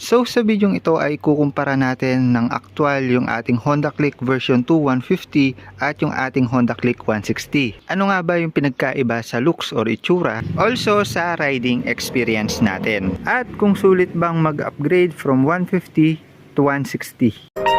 So sa video ito ay kukumpara natin ng actual yung ating Honda Click version 2 150 at yung ating Honda Click 160. Ano nga ba yung pinagkaiba sa looks or itsura? Also sa riding experience natin. At kung sulit bang mag-upgrade from 150 to 160.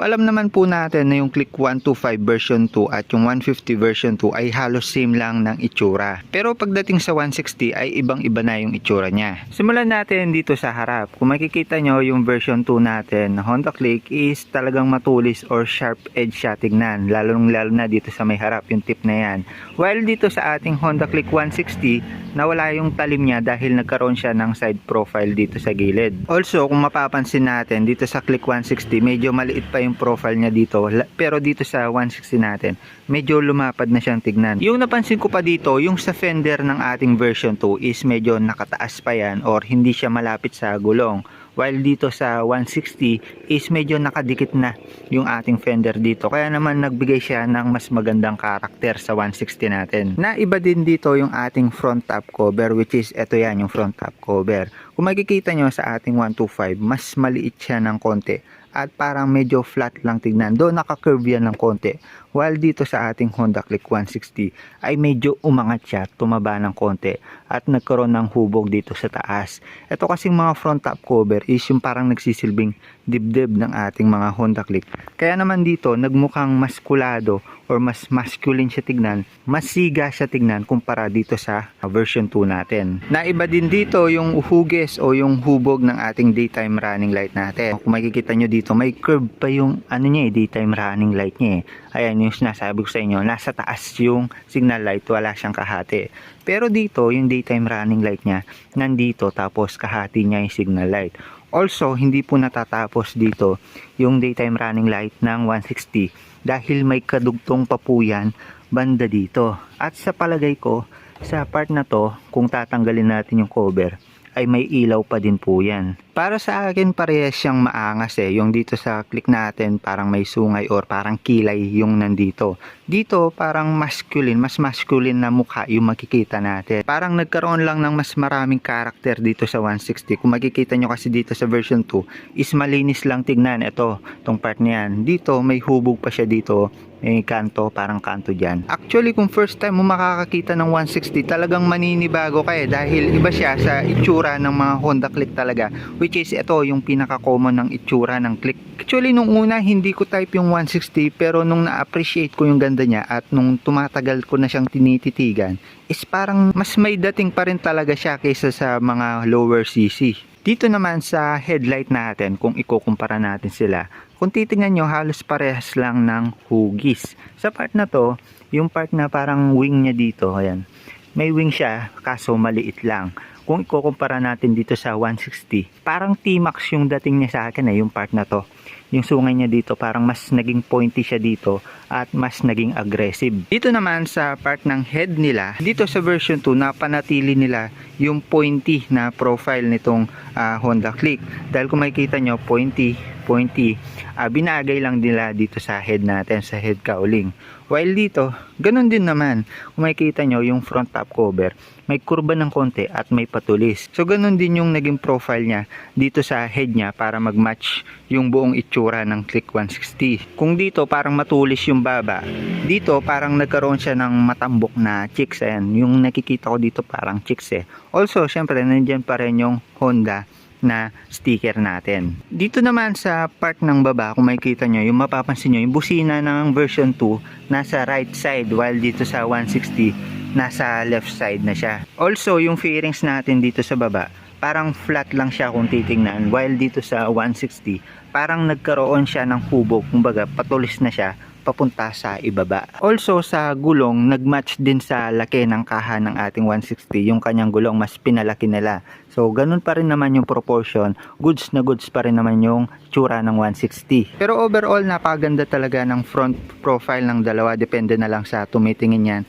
Alam naman po natin na yung Click 125 version 2 at yung 150 version 2 ay halos same lang ng itsura. Pero pagdating sa 160 ay ibang-iba na yung itsura niya. Simulan natin dito sa harap. Kung makikita nyo yung version 2 natin na Honda Click is talagang matulis or sharp edge siya tignan. Lalong lalo na dito sa may harap yung tip na yan. While dito sa ating Honda Click 160 nawala yung talim niya dahil nagkaroon siya ng side profile dito sa gilid. Also, kung mapapansin natin, dito sa Click 160, medyo maliit pa yung profile niya dito. Pero dito sa 160 natin, medyo lumapad na siyang tignan. Yung napansin ko pa dito, yung sa fender ng ating version 2 is medyo nakataas pa yan or hindi siya malapit sa gulong. While dito sa 160 is medyo nakadikit na yung ating fender dito. Kaya naman nagbigay siya ng mas magandang karakter sa 160 natin. Naiba din dito yung ating front top cover which is ito yan yung front top cover. Kung makikita nyo sa ating 125 mas maliit siya ng konti at parang medyo flat lang tignan. Doon naka-curve yan ng konti. While dito sa ating Honda Click 160 ay medyo umangat siya, tumaba ng konti at nagkaroon ng hubog dito sa taas. Ito kasing mga front top cover is yung parang nagsisilbing dibdib ng ating mga Honda Click. Kaya naman dito nagmukhang maskulado or mas masculine siya tignan, mas siga siya tignan kumpara dito sa version 2 natin. Naiba din dito yung uhuges o yung hubog ng ating daytime running light natin. Kung makikita nyo dito, may curve pa yung ano niya eh, daytime running light niya eh. Ayan yung sinasabi ko sa inyo, nasa taas yung signal light, wala siyang kahati. Pero dito, yung daytime running light niya, nandito tapos kahati niya yung signal light. Also, hindi po natatapos dito yung daytime running light ng 160 dahil may kadugtong pa po yan banda dito. At sa palagay ko, sa part na to, kung tatanggalin natin yung cover, ay may ilaw pa din po yan. Para sa akin parehas siyang maangas eh. Yung dito sa click natin parang may sungay or parang kilay yung nandito. Dito parang masculine, mas masculine na mukha yung makikita natin. Parang nagkaroon lang ng mas maraming karakter dito sa 160. Kung makikita nyo kasi dito sa version 2 is malinis lang tignan. Ito, tong part niyan. Dito may hubog pa siya dito may kanto, parang kanto dyan. Actually, kung first time mo makakakita ng 160, talagang maninibago ka eh dahil iba siya sa itsura ng mga Honda Click talaga which is ito yung pinaka-common ng itsura ng Click. Actually, nung una, hindi ko type yung 160 pero nung na-appreciate ko yung ganda niya at nung tumatagal ko na siyang tinititigan is parang mas may dating pa rin talaga siya kaysa sa mga lower CC. Dito naman sa headlight natin, kung ikukumpara natin sila, kung titingnan nyo, halos parehas lang ng hugis. Sa part na to, yung part na parang wing niya dito, ayan, may wing siya, kaso maliit lang. Kung ikukumpara natin dito sa 160, parang T-Max yung dating niya sa akin eh, yung part na to. Yung sungay niya dito, parang mas naging pointy siya dito at mas naging aggressive. Dito naman sa part ng head nila, dito sa version 2, napanatili nila yung pointy na profile nitong ah, Honda Click. Dahil kung makikita nyo, pointy, pointy, ah, binagay lang nila dito sa head natin, sa head cowling. While dito, ganun din naman. Kung makikita nyo, yung front top cover, may kurba ng konti at may patulis. So, ganun din yung naging profile niya dito sa head niya para mag-match yung buong itsura ng Click 160. Kung dito, parang matulis yung baba. Dito, parang nagkaroon siya ng matambok na chicks. Ayan, yung nakikita ko dito parang chicks eh. Also, syempre, nandyan pa rin yung Honda na sticker natin. Dito naman sa part ng baba, kung makikita nyo, yung mapapansin nyo, yung busina ng version 2 nasa right side while dito sa 160 nasa left side na siya. Also, yung fairings natin dito sa baba, parang flat lang siya kung titingnan while dito sa 160 parang nagkaroon siya ng hubog kumbaga patulis na siya papunta sa ibaba. Also sa gulong, nagmatch din sa laki ng kaha ng ating 160. Yung kanyang gulong mas pinalaki nila. So ganun pa rin naman yung proportion. Goods na goods pa rin naman yung tsura ng 160. Pero overall napaganda talaga ng front profile ng dalawa. Depende na lang sa tumitingin yan.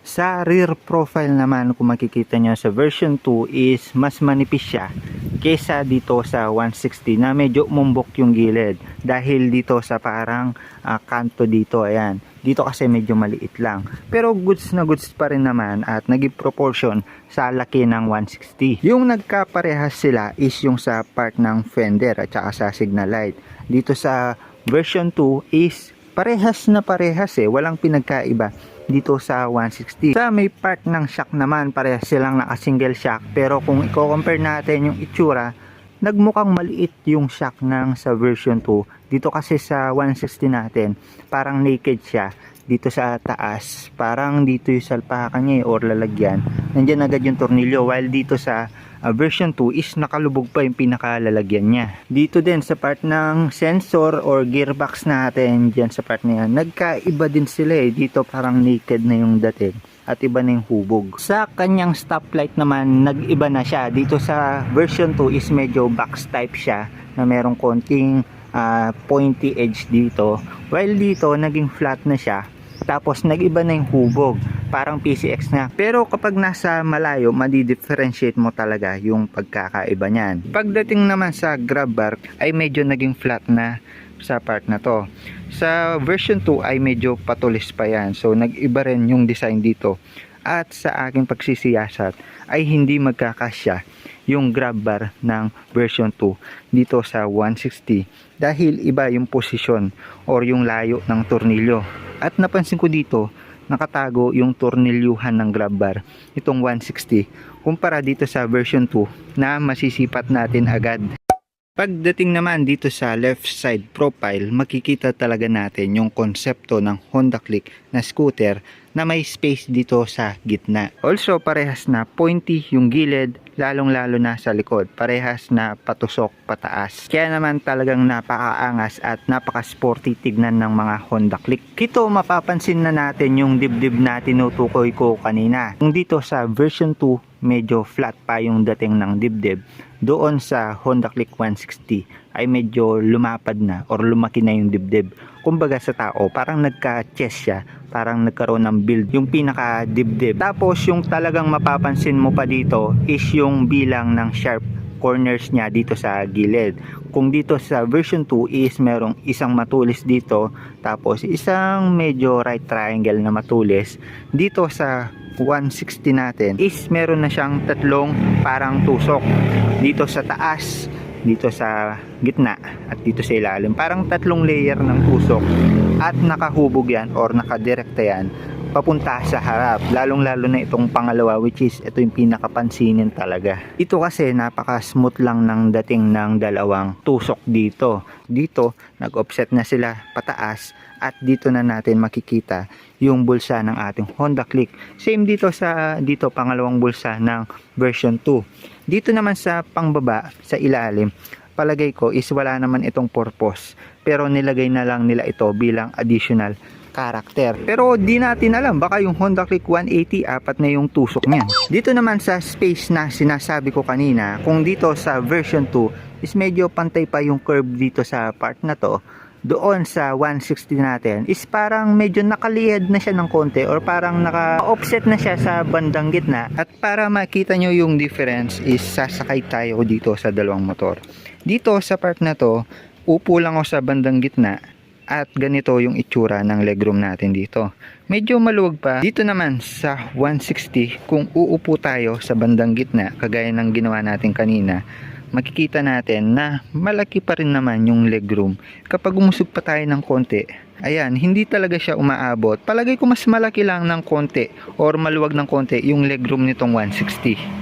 Sa rear profile naman kung makikita nyo sa version 2 is mas manipis siya kesa dito sa 160 na medyo umumbok yung gilid. Dahil dito sa parang ah, kanto dito ayan. Dito kasi medyo maliit lang. Pero goods na goods pa rin naman at naging proportion sa laki ng 160 yung nagkaparehas sila is yung sa part ng fender at saka sa signal light. Dito sa version 2 is parehas na parehas eh. Walang pinagkaiba dito sa 160 sa may part ng shock naman parehas silang naka single shock pero kung i-compare natin yung itsura nagmukhang maliit yung shock ng sa version 2 dito kasi sa 160 natin parang naked siya. Dito sa taas parang dito yung salpakan niya eh, or lalagyan. Nandyan agad yung tornilyo. While dito sa uh, version 2 is nakalubog pa yung pinakalalagyan niya. Dito din sa part ng sensor or gearbox natin dyan sa part na yan nagkaiba din sila eh. Dito parang naked na yung dating at iba na yung hubog. Sa kanyang stoplight naman nag-iba na siya. Dito sa version 2 is medyo box type siya na merong konting ah, pointy edge dito. While dito naging flat na siya tapos nag-iba na yung hubog. Parang PCX na. Pero kapag nasa malayo madi-differentiate mo talaga yung pagkakaiba niyan. Pagdating naman sa grab bar ay medyo naging flat na sa part na to. Sa version 2 ay medyo patulis pa yan. So nag-iba rin yung design dito at sa aking pagsisiyasat ay hindi magkakasya yung grab bar ng version 2 dito sa 160 dahil iba yung posisyon or yung layo ng tornilyo. At napansin ko dito nakatago yung tornilyuhan ng grab bar itong 160 kumpara dito sa version 2 na masisipat natin agad. Pagdating naman dito sa left side profile, makikita talaga natin yung konsepto ng Honda Click na scooter na may space dito sa gitna. Also, parehas na pointy yung gilid, lalong-lalo na sa likod. Parehas na patusok pataas. Kaya naman talagang napakaangas at napaka-sporty tignan ng mga Honda Click. Kito mapapansin na natin yung dibdib na tinutukoy ko kanina. Kung dito sa version 2, medyo flat pa yung dating ng dibdib doon sa Honda Click 160 ay medyo lumapad na or lumaki na yung dibdib. Kumbaga sa tao, parang nagka-chest siya, parang nagkaroon ng build yung pinaka dibdib. Tapos yung talagang mapapansin mo pa dito is yung bilang ng sharp corners niya dito sa gilid. Kung dito sa version 2 is merong isang matulis dito, tapos isang medyo right triangle na matulis. Dito sa 160 natin is meron na siyang tatlong parang tusok dito sa taas dito sa gitna at dito sa ilalim. Parang tatlong layer ng tusok at nakahubog yan or nakadirekta yan papunta sa harap. Lalong lalo na itong pangalawa which is ito yung pinakapansinin talaga. Ito kasi napaka smooth lang ng dating ng dalawang tusok dito. Dito nag offset na sila pataas at dito na natin makikita yung bulsa ng ating Honda Click. Same dito sa dito pangalawang bulsa ng version 2 dito naman sa pangbaba sa ilalim palagay ko is wala naman itong purpose pero nilagay na lang nila ito bilang additional character. Pero di natin alam, baka yung Honda Click 180 apat na yung tusok niyan. Dito naman sa space na sinasabi ko kanina, kung dito sa version 2 is medyo pantay pa yung curve dito sa part na to, doon sa 160 natin is parang medyo nakaliyad na siya ng konti or parang naka-offset na siya sa bandang gitna at para makita nyo yung difference is sasakay tayo dito sa dalawang motor dito sa part na to upo lang ako sa bandang gitna at ganito yung itsura ng legroom natin dito. Medyo maluwag pa. Dito naman sa 160, kung uupo tayo sa bandang gitna, kagaya ng ginawa natin kanina, makikita natin na malaki pa rin naman yung legroom. Kapag umusog pa tayo ng konti, ayan, hindi talaga siya umaabot. Palagay ko mas malaki lang ng konti or maluwag ng konti yung legroom nitong 160.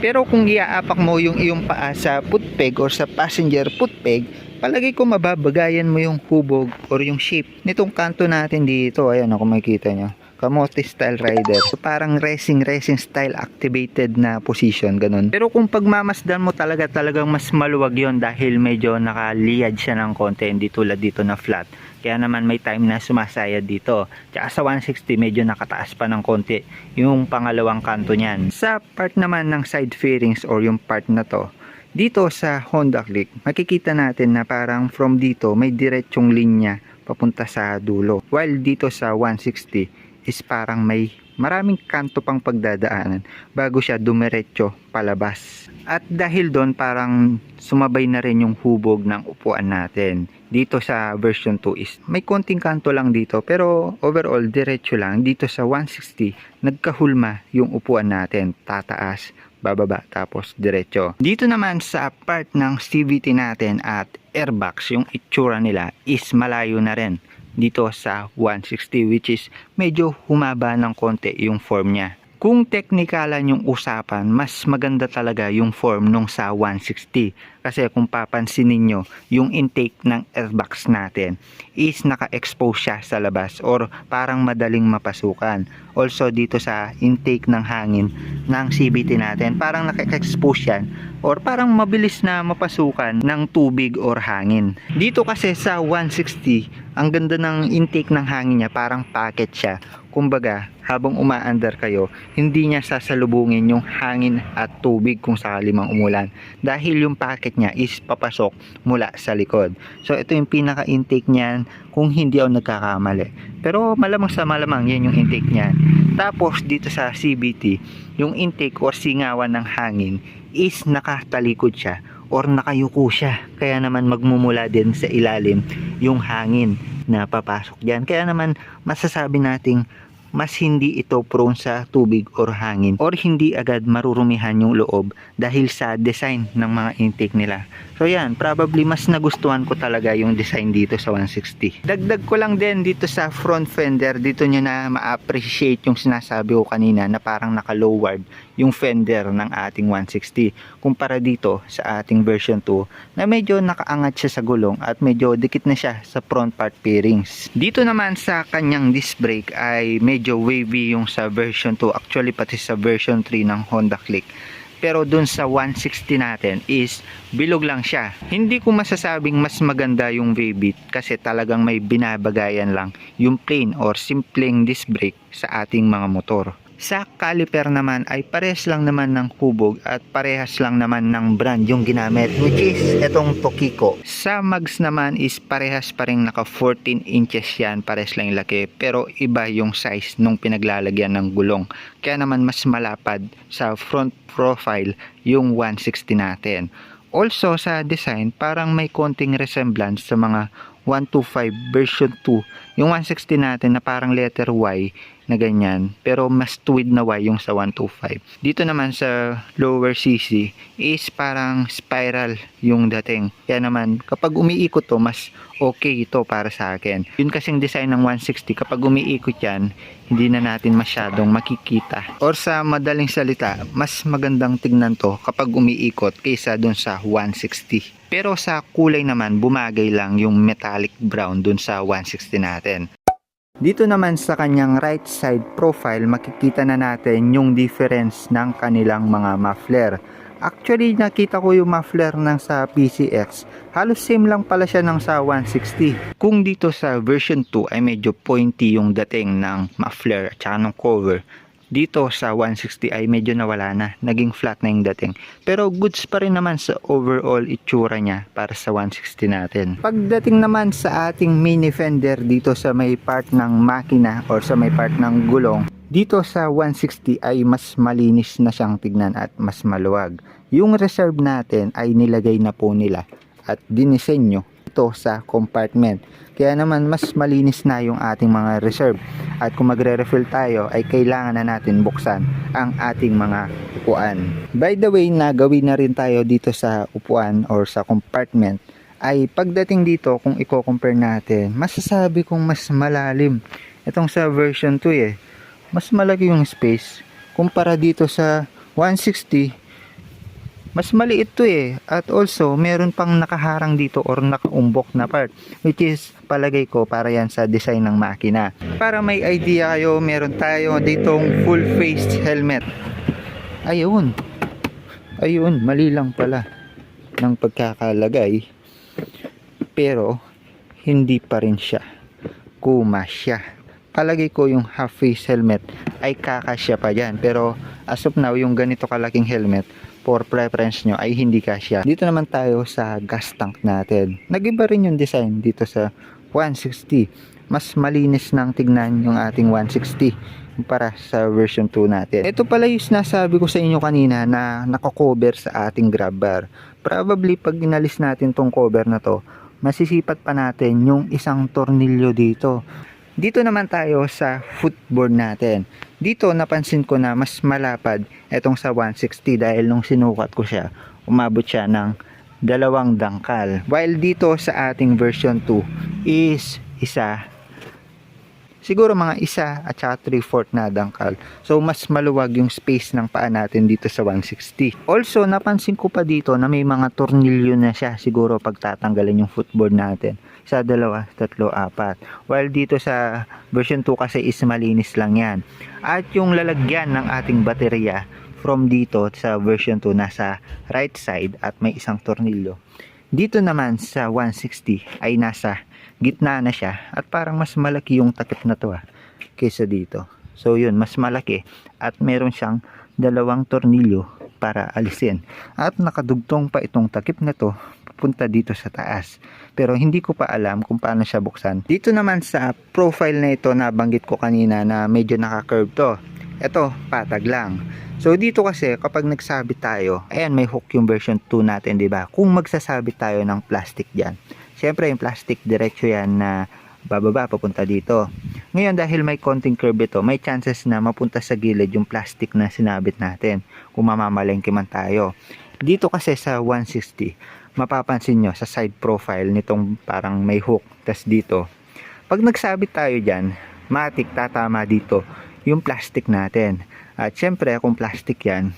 Pero kung iaapak mo yung iyong paa sa footpeg or sa passenger footpeg, palagay ko mababagayan mo yung hubog or yung shape nitong kanto natin dito. Ayan ako makikita nyo. Kamote style rider. So, parang racing racing style activated na position ganun. Pero kung pagmamasdan mo talaga talagang mas maluwag yon dahil medyo nakaliyad siya ng konti hindi tulad dito na flat. Kaya naman may time na sumasayad dito. Tsaka sa 160 medyo nakataas pa ng konti yung pangalawang kanto niyan. Sa part naman ng side fairings or yung part na to, dito sa Honda Click, makikita natin na parang from dito may diretsong linya papunta sa dulo. While dito sa 160 is parang may maraming kanto pang pagdadaanan bago siya dumiretso palabas. At dahil doon parang sumabay na rin yung hubog ng upuan natin. Dito sa version 2 is may konting kanto lang dito pero overall diretso lang dito sa 160 nagkahulma yung upuan natin tataas bababa tapos diretso. Dito naman sa part ng CVT natin at airbox yung itsura nila is malayo na rin dito sa 160 which is medyo humaba ng konti yung form niya. Kung technicalan yung usapan, mas maganda talaga yung form nung sa 160. Kasi kung papansin ninyo, yung intake ng airbox natin is naka-expose siya sa labas or parang madaling mapasukan. Also dito sa intake ng hangin ng CBT natin, parang naka-expose yan or parang mabilis na mapasukan ng tubig or hangin. Dito kasi sa 160, ang ganda ng intake ng hangin niya, parang packet siya. Kumbaga, habang umaandar kayo, hindi niya sasalubungin yung hangin at tubig kung sakali mang umulan. Dahil yung packet niya is papasok mula sa likod. So, ito yung pinaka-intake niyan kung hindi ako nagkakamali. Pero malamang sa malamang, yan yung intake niyan. Tapos, dito sa CBT, yung intake o singawan ng hangin is nakatalikod siya or nakayuko siya. Kaya naman magmumula din sa ilalim yung hangin na papasok dyan. Kaya naman masasabi nating mas hindi ito prone sa tubig or hangin or hindi agad marurumihan yung loob dahil sa design ng mga intake nila. So yan, probably mas nagustuhan ko talaga yung design dito sa 160. Dagdag ko lang din dito sa front fender, dito nyo na ma-appreciate yung sinasabi ko kanina na parang naka-lowered yung fender ng ating 160 kumpara dito sa ating version 2 na medyo nakaangat siya sa gulong at medyo dikit na siya sa front part pairings. Dito naman sa kanyang disc brake ay medyo wavy yung sa version 2 actually pati sa version 3 ng Honda Click pero dun sa 160 natin is bilog lang siya. Hindi ko masasabing mas maganda yung wavy kasi talagang may binabagayan lang yung plain or simpleng disc brake sa ating mga motor. Sa caliper naman ay parehas lang naman ng hubog at parehas lang naman ng brand yung ginamit which is itong Tokiko. Sa mags naman is parehas pa rin naka 14 inches yan, parehas lang yung laki pero iba yung size nung pinaglalagyan ng gulong. Kaya naman mas malapad sa front profile yung 160 natin. Also sa design parang may konting resemblance sa mga 125 version 2 yung 160 natin na parang letter Y na ganyan pero mas tuwid na Y yung sa 125 dito naman sa lower CC is parang spiral yung dating. Kaya naman kapag umiikot to mas okay ito para sa akin. Yun kasing design ng 160 kapag umiikot yan hindi na natin masyadong makikita. Or sa madaling salita mas magandang tignan to kapag umiikot kaysa dun sa 160 pero sa kulay naman bumagay lang yung metallic brown dun sa 160 natin dito naman sa kanyang right side profile, makikita na natin yung difference ng kanilang mga muffler. Actually, nakita ko yung muffler ng sa PCX. Halos same lang pala siya ng sa 160. Kung dito sa version 2 ay medyo pointy yung dating ng muffler at saka ng cover, dito sa 160 ay medyo nawala na, naging flat na yung dating. Pero goods pa rin naman sa overall itsura niya para sa 160 natin. Pagdating naman sa ating mini fender dito sa may part ng makina or sa may part ng gulong, dito sa 160 ay mas malinis na siyang tignan at mas maluwag. Yung reserve natin ay nilagay na po nila at dinisenyo ito sa compartment. Kaya naman mas malinis na yung ating mga reserve. At kung magre-refill tayo ay kailangan na natin buksan ang ating mga upuan. By the way, nagawin na rin tayo dito sa upuan or sa compartment ay pagdating dito kung i-compare natin, masasabi kong mas malalim. Itong sa version 2 eh, mas malaki yung space kumpara dito sa 160 mas maliit to eh. At also meron pang nakaharang dito or nakaumbok na part which is palagay ko para yan sa design ng makina. Para may idea kayo meron tayo ditong full face helmet. Ayun. Ayun mali lang pala ng pagkakalagay. Pero hindi pa rin siya kumasya. Palagay ko yung half face helmet ay kakasya pa dyan. Pero as of now yung ganito kalaking helmet for preference nyo ay hindi kasya. Dito naman tayo sa gas tank natin. Nagiba rin yung design dito sa 160. Mas malinis nang tignan yung ating 160 para sa version 2 natin. Ito pala yung sinasabi ko sa inyo kanina na nakakover sa ating grab bar. Probably pag inalis natin tong cover na to, masisipat pa natin yung isang tornilyo dito. Dito naman tayo sa footboard natin. Dito napansin ko na mas malapad itong sa 160 dahil nung sinukat ko siya, umabot siya ng dalawang dangkal. While dito sa ating version 2 is isa siguro mga isa at saka 3-4 na dangkal. So, mas maluwag yung space ng paa natin dito sa 160. Also, napansin ko pa dito na may mga tornilyo na siya siguro pag tatanggalin yung footboard natin. Sa dalawa, tatlo, apat. While dito sa version 2 kasi is malinis lang yan. At yung lalagyan ng ating baterya from dito sa version 2 nasa right side at may isang tornilyo. Dito naman sa 160 ay nasa gitna na siya at parang mas malaki yung takip na to ah, kaysa dito. So yun, mas malaki at meron siyang dalawang tornilyo para alisin. At nakadugtong pa itong takip na to papunta dito sa taas. Pero hindi ko pa alam kung paano siya buksan. Dito naman sa profile na ito na banggit ko kanina na medyo naka-curve to. Ito, patag lang. So dito kasi kapag nagsabit tayo, ayan may hook yung version 2 natin, 'di ba? Kung magsasabit tayo ng plastic diyan. Syempre yung plastic diretso yan na bababa papunta dito. Ngayon dahil may konting curve ito, may chances na mapunta sa gilid yung plastic na sinabit natin kung mamamalengke man tayo. Dito kasi sa 160, mapapansin nyo sa side profile nitong parang may hook. tas dito, pag nagsabit tayo dyan, matik tatama dito yung plastic natin. At syempre kung plastic yan,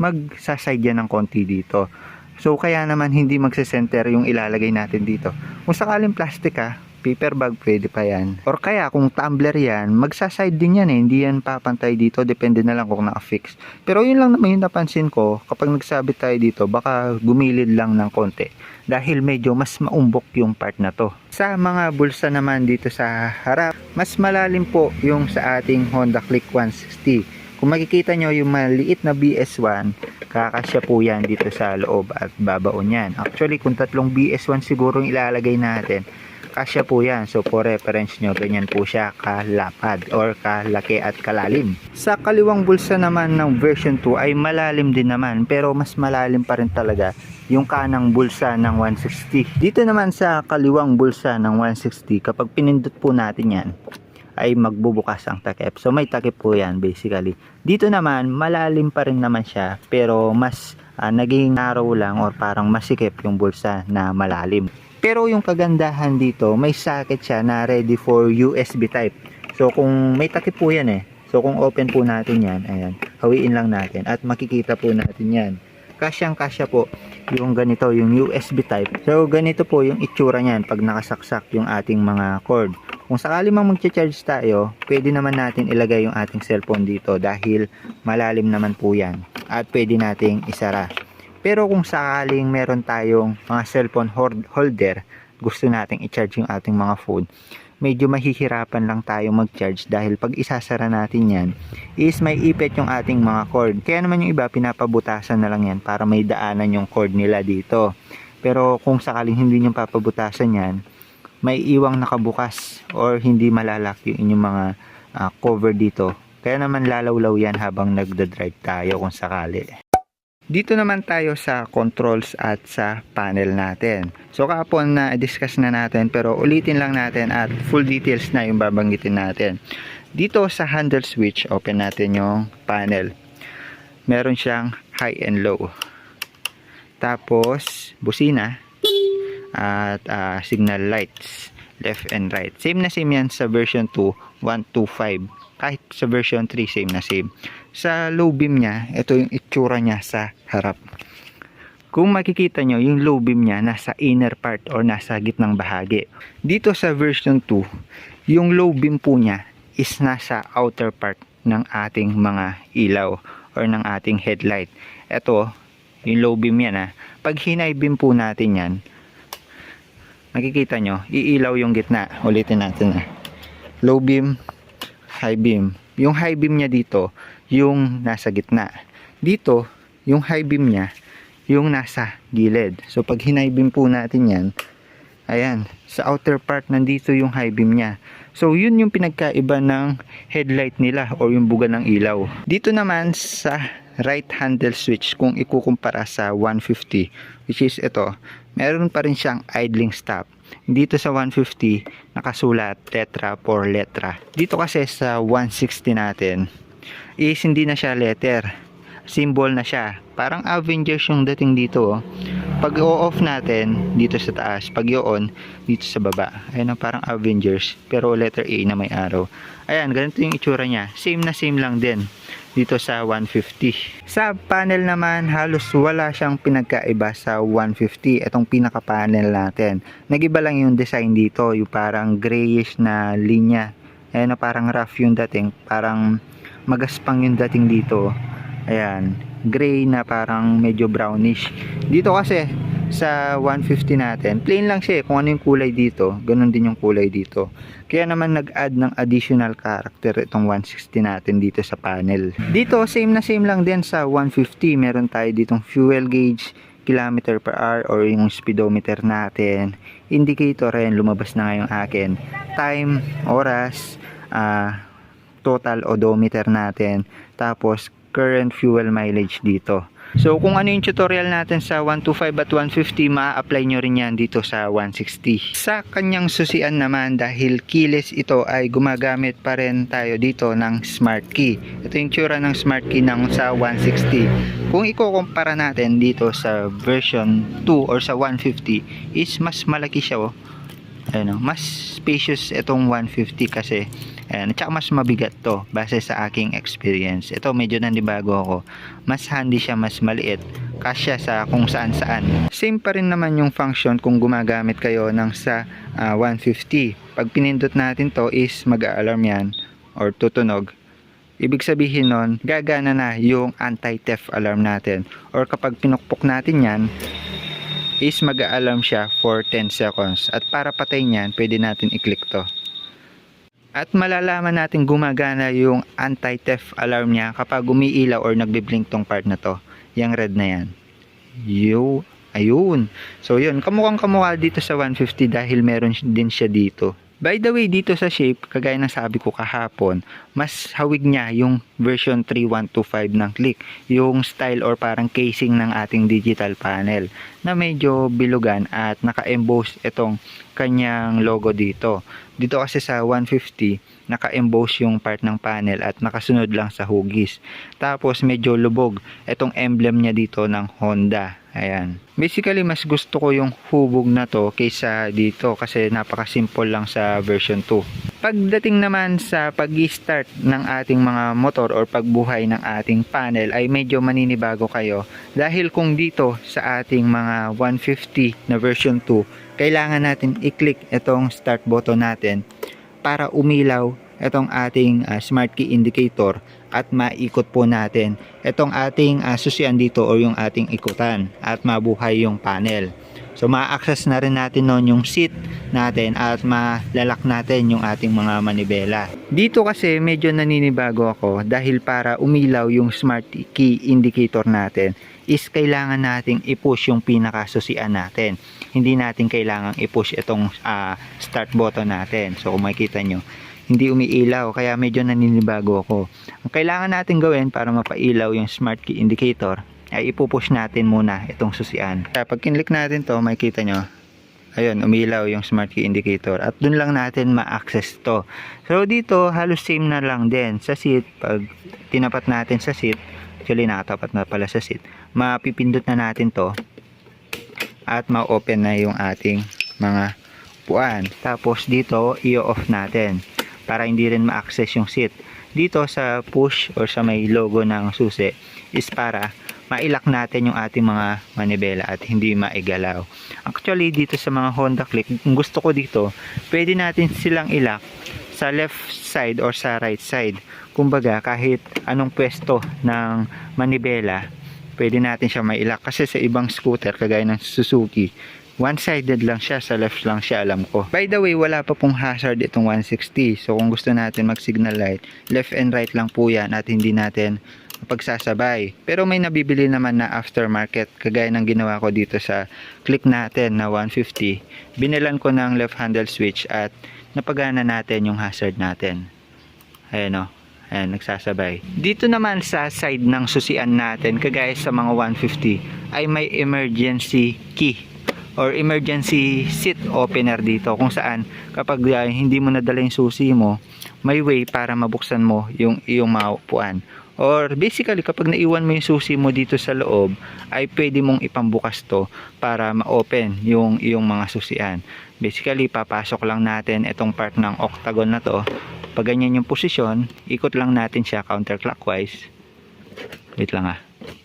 magsaside yan ng konti dito. So kaya naman hindi magse-center yung ilalagay natin dito. Kung sakaling plastic ha, paper bag pwede pa yan. Or kaya kung tumbler yan, magsaside din yan eh. Hindi yan papantay dito. Depende na lang kung naka-fix. Pero yun lang naman yung napansin ko. Kapag nagsabit tayo dito, baka gumilid lang ng konti. Dahil medyo mas maumbok yung part na to. Sa mga bulsa naman dito sa harap, mas malalim po yung sa ating Honda Click 160. Kung makikita nyo yung maliit na BS1, kakasya po yan dito sa loob at babaon yan. Actually, kung tatlong BS1 siguro yung ilalagay natin, kasya po yan. So, for reference nyo, ganyan po siya kalapad or kalaki at kalalim. Sa kaliwang bulsa naman ng version 2 ay malalim din naman pero mas malalim pa rin talaga yung kanang bulsa ng 160. Dito naman sa kaliwang bulsa ng 160, kapag pinindot po natin yan, ay magbubukas ang takip. So may takip po yan basically. Dito naman malalim pa rin naman siya pero mas ah, naging narrow lang or parang masikip yung bulsa na malalim. Pero yung kagandahan dito may socket siya na ready for USB type. So kung may takip po yan eh. So kung open po natin yan, ayan, hawiin lang natin at makikita po natin yan. Kasyang kasya po yung ganito, yung USB type. So ganito po yung itsura niyan pag nakasaksak yung ating mga cord. Kung sakali mang magcha-charge tayo, pwede naman natin ilagay yung ating cellphone dito dahil malalim naman po yan at pwede nating isara. Pero kung sakaling meron tayong mga cellphone holder, gusto nating i-charge yung ating mga phone, medyo mahihirapan lang tayo mag-charge dahil pag isasara natin yan, is may ipit yung ating mga cord. Kaya naman yung iba, pinapabutasan na lang yan para may daanan yung cord nila dito. Pero kung sakaling hindi nyo papabutasan yan, may iwang nakabukas or hindi malalak yung inyong mga ah, cover dito. Kaya naman lalawlaw yan habang nagda-drive tayo kung sakali. Dito naman tayo sa controls at sa panel natin. So kahapon na discuss na natin pero ulitin lang natin at full details na yung babanggitin natin. Dito sa handle switch, open natin yung panel. Meron siyang high and low. Tapos busina at ah, signal lights left and right. Same na same yan sa version 2, 125. Kahit sa version 3 same na same. Sa low beam niya, ito yung itsura niya sa harap. Kung makikita nyo, yung low beam niya nasa inner part or nasa gitnang bahagi. Dito sa version 2, yung low beam po niya is nasa outer part ng ating mga ilaw or ng ating headlight. Ito, yung low beam yan ha. Pag hinay beam po natin yan, makikita nyo, iilaw yung gitna. Ulitin natin na. Low beam, high beam. Yung high beam niya dito, yung nasa gitna. Dito, yung high beam niya, yung nasa gilid. So, pag hinay beam po natin yan, Ayan, sa outer part nandito yung high beam niya. So yun yung pinagkaiba ng headlight nila or yung buga ng ilaw. Dito naman sa right handle switch kung ikukumpara sa 150 which is ito, meron pa rin siyang idling stop. Dito sa 150 nakasulat letra for letra. Dito kasi sa 160 natin is hindi na siya letter. Symbol na siya. Parang Avengers yung dating dito. Oh. Pag i-off natin dito sa taas, pag i-on dito sa baba. Ayun ang parang Avengers pero letter A na may arrow. Ayan, ganito yung itsura niya. Same na same lang din dito sa 150. Sa panel naman, halos wala siyang pinagkaiba sa 150. Itong pinaka-panel natin. Nagiba lang yung design dito, yung parang grayish na linya. Ayan parang rough yung dating, parang magaspang yung dating dito. Ayan, gray na parang medyo brownish. Dito kasi sa 150 natin, plain lang siya eh. Kung ano yung kulay dito, ganun din yung kulay dito. Kaya naman nag-add ng additional character itong 160 natin dito sa panel. Dito, same na same lang din sa 150. Meron tayo ditong fuel gauge, kilometer per hour or yung speedometer natin. Indicator rin, lumabas na ngayon akin. Time, oras, ah, total odometer natin. Tapos, current fuel mileage dito. So, kung ano yung tutorial natin sa 125 at 150, ma-apply nyo rin yan dito sa 160. Sa kanyang susian naman, dahil keyless ito ay gumagamit pa rin tayo dito ng smart key. Ito yung tsura ng smart key ng sa 160. Kung ikukumpara natin dito sa version 2 or sa 150, is mas malaki siya oh. Ayun, mas spacious itong 150 kasi Ayan, at mas mabigat to base sa aking experience. Ito medyo nandibago ako. Mas handy siya, mas maliit. Kasya sa kung saan saan. Same pa rin naman yung function kung gumagamit kayo ng sa ah, 150. Pag pinindot natin to is mag-alarm yan or tutunog. Ibig sabihin nun, gagana na yung anti-theft alarm natin. Or kapag pinukpok natin yan, is mag-alarm siya for 10 seconds. At para patay niyan, pwede natin i-click to. At malalaman natin gumagana yung anti-theft alarm niya kapag umiilaw or nagbi-blink tong part na to. Yung red na yan. Yo, ayun. So yun, kamukhang kamukha dito sa 150 dahil meron din siya dito. By the way, dito sa shape, kagaya ng sabi ko kahapon, mas hawig niya yung version 3125 ng click. Yung style or parang casing ng ating digital panel na medyo bilugan at naka-emboss itong kanyang logo dito. Dito kasi sa 150, naka-emboss yung part ng panel at nakasunod lang sa hugis. Tapos medyo lubog itong emblem niya dito ng Honda. Ayan. Basically, mas gusto ko yung hubog na to kaysa dito kasi napaka-simple lang sa version 2. Pagdating naman sa pag-start ng ating mga motor or pagbuhay ng ating panel ay medyo maninibago kayo dahil kung dito sa ating mga 150 na version 2 kailangan natin i-click itong start button natin para umilaw itong ating ah, smart key indicator at maikot po natin itong ating uh, susian dito o yung ating ikutan at mabuhay yung panel. So ma-access na rin natin noon yung seat natin at malalak natin yung ating mga manibela. Dito kasi medyo naninibago ako dahil para umilaw yung smart key indicator natin is kailangan nating i-push yung pinakasusian natin. Hindi natin kailangang i-push itong ah, start button natin. So kung makikita nyo, hindi umiilaw kaya medyo naninibago ako. Ang kailangan natin gawin para mapailaw yung smart key indicator ay ipupush natin muna itong susian. Kaya pag kinlik natin to makikita nyo ayun umilaw yung smart key indicator at dun lang natin ma-access to. So dito halos same na lang din sa seat pag tinapat natin sa seat actually nakatapat na pala sa seat mapipindot na natin to at ma-open na yung ating mga puan. Tapos dito i-off natin para hindi rin ma-access yung seat. Dito sa push or sa may logo ng susi is para mailak natin yung ating mga manibela at hindi maigalaw. Actually dito sa mga Honda Click, gusto ko dito, pwede natin silang ilak sa left side or sa right side. Kumbaga kahit anong pwesto ng manibela, pwede natin siya mailak kasi sa ibang scooter kagaya ng Suzuki, one-sided lang siya, sa left lang siya alam ko. By the way, wala pa pong hazard itong 160. So kung gusto natin mag-signal light, left and right lang po yan at hindi natin pagsasabay. Pero may nabibili naman na aftermarket kagaya ng ginawa ko dito sa click natin na 150. Binilan ko ng left handle switch at napagana natin yung hazard natin. Ayan o. Ayan, nagsasabay. Dito naman sa side ng susian natin, kagaya sa mga 150, ay may emergency key or emergency seat opener dito kung saan kapag uh, hindi mo nadala yung susi mo, may way para mabuksan mo yung iyong maupuan. Or basically kapag naiwan mo yung susi mo dito sa loob, ay pwede mong ipambukas to para ma-open yung iyong mga susian. Basically, papasok lang natin itong part ng octagon na to. Pag ganyan yung posisyon, ikot lang natin siya counterclockwise. Wait lang ah.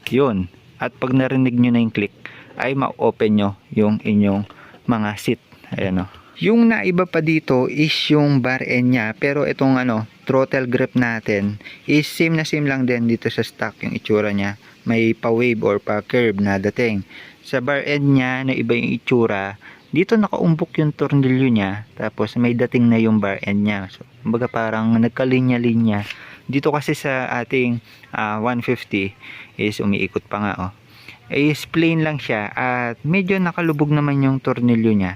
Yun. At pag narinig nyo na yung click, ay ma-open nyo yung inyong mga seat. Ayan o. Yung naiba pa dito is yung bar end niya. Pero itong ano, throttle grip natin is same na same lang din dito sa stock yung itsura niya. May pa-wave or pa-curve na dating. Sa bar end niya, na iba yung itsura, dito nakaumbok yung tornilyo niya tapos may dating na yung bar end niya so kumbaga parang nagkalinya-linya. Dito kasi sa ating ah, 150 is umiikot pa nga oh. Is plain lang siya at medyo nakalubog naman yung tornilyo niya.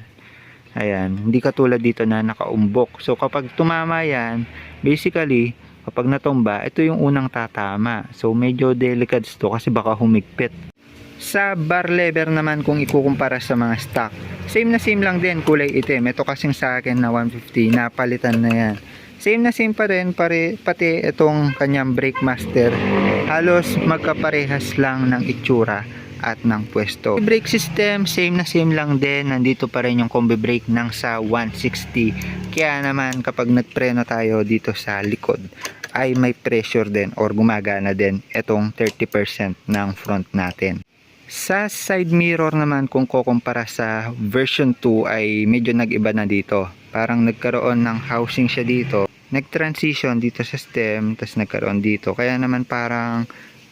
Ayan hindi katulad dito na nakaumbok. So kapag tumama yan basically kapag natumba ito yung unang tatama. So medyo delicate to kasi baka humigpit. Sa bar lever naman kung ikukumpara sa mga stock, same na same lang din kulay itim. Ito kasing sa akin na 150, napalitan na yan. Same na same pa rin, pare, pati itong kanyang brake master. Halos magkaparehas lang ng itsura at ng pwesto. Brake system, same na same lang din. Nandito pa rin yung combi brake ng sa 160. Kaya naman kapag nagpreno tayo dito sa likod, ay may pressure din or gumagana din itong 30% ng front natin. Sa side mirror naman kung kukumpara sa version 2 ay medyo nag-iba na dito. Parang nagkaroon ng housing siya dito. Nag-transition dito sa stem, tapos nagkaroon dito. Kaya naman parang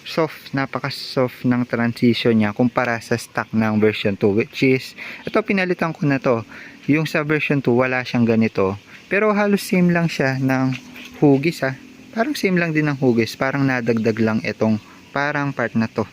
soft, napaka-soft ng transition niya kumpara sa stock ng version 2 which is, ito pinalitan ko na to. Yung sa version 2 wala siyang ganito. Pero halos same lang siya ng hugis ha. Parang same lang din ng hugis. Parang nadagdag lang itong parang part na to.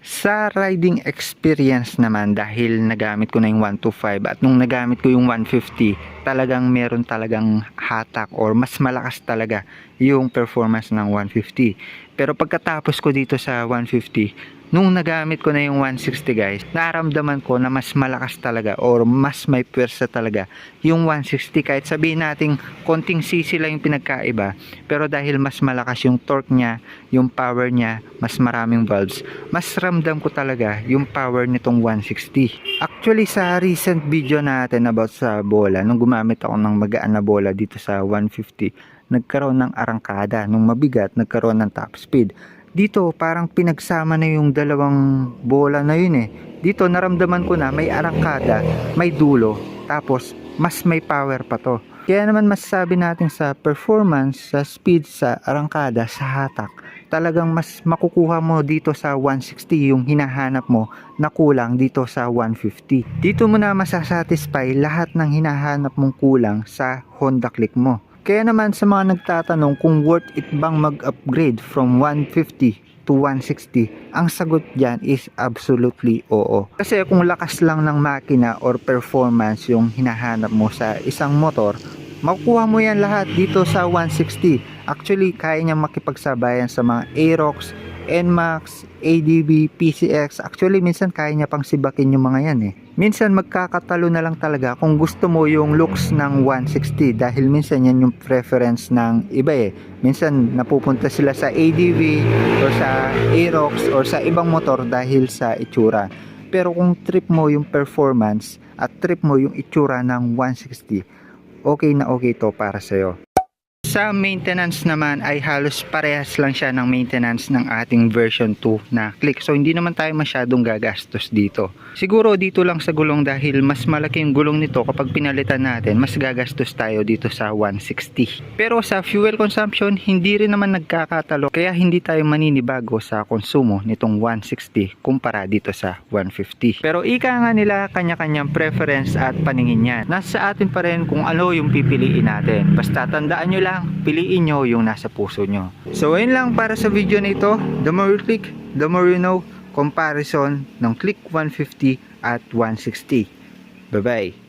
Sa riding experience naman dahil nagamit ko na yung 125 at nung nagamit ko yung 150 talagang meron talagang hatak or mas malakas talaga yung performance ng 150 pero pagkatapos ko dito sa 150 nung nagamit ko na yung 160 guys naramdaman ko na mas malakas talaga or mas may pwersa talaga yung 160 kahit sabihin nating konting cc lang yung pinagkaiba pero dahil mas malakas yung torque niya yung power niya mas maraming valves. Mas ramdam ko talaga yung power nitong 160 actually sa recent video natin about sa bola nung gumamit ako ng magaan na bola dito sa 150 nagkaroon ng arangkada. Nung mabigat nagkaroon ng top speed dito parang pinagsama na yung dalawang bola na yun eh. Dito naramdaman ko na may arangkada, may dulo, tapos mas may power pa to. Kaya naman masasabi natin sa performance, sa speed, sa arangkada, sa hatak, talagang mas makukuha mo dito sa 160 yung hinahanap mo na kulang dito sa 150. Dito mo na masasatisfy lahat ng hinahanap mong kulang sa Honda Click mo. Kaya naman sa mga nagtatanong kung worth it bang mag-upgrade from 150 to 160, ang sagot dyan is absolutely oo. Kasi kung lakas lang ng makina or performance yung hinahanap mo sa isang motor, makukuha mo yan lahat dito sa 160. Actually, kaya niya makipagsabayan sa mga Aerox, NMAX, ADB, PCX. Actually, minsan kaya niya pang sibakin yung mga yan eh. Minsan magkakatalo na lang talaga kung gusto mo yung looks ng 160 dahil minsan yan yung preference ng iba eh. Minsan napupunta sila sa ADV or sa Aerox or sa ibang motor dahil sa itsura. Pero kung trip mo yung performance at trip mo yung itsura ng 160, okay na okay to para sa'yo. Sa maintenance naman ay halos parehas lang siya ng maintenance ng ating version 2 na click. So hindi naman tayo masyadong gagastos dito. Siguro dito lang sa gulong dahil mas malaki yung gulong nito kapag pinalitan natin, mas gagastos tayo dito sa 160. Pero sa fuel consumption, hindi rin naman nagkakatalo kaya hindi tayo maninibago sa konsumo nitong 160 kumpara dito sa 150. Pero ika nga nila kanya-kanyang preference at paningin yan. Nasa atin pa rin kung ano yung pipiliin natin. Basta tandaan nyo lang lang, piliin nyo yung nasa puso nyo. So ayun lang para sa video na ito. The more you click, the more you know comparison ng Click 150 at 160. Bye-bye!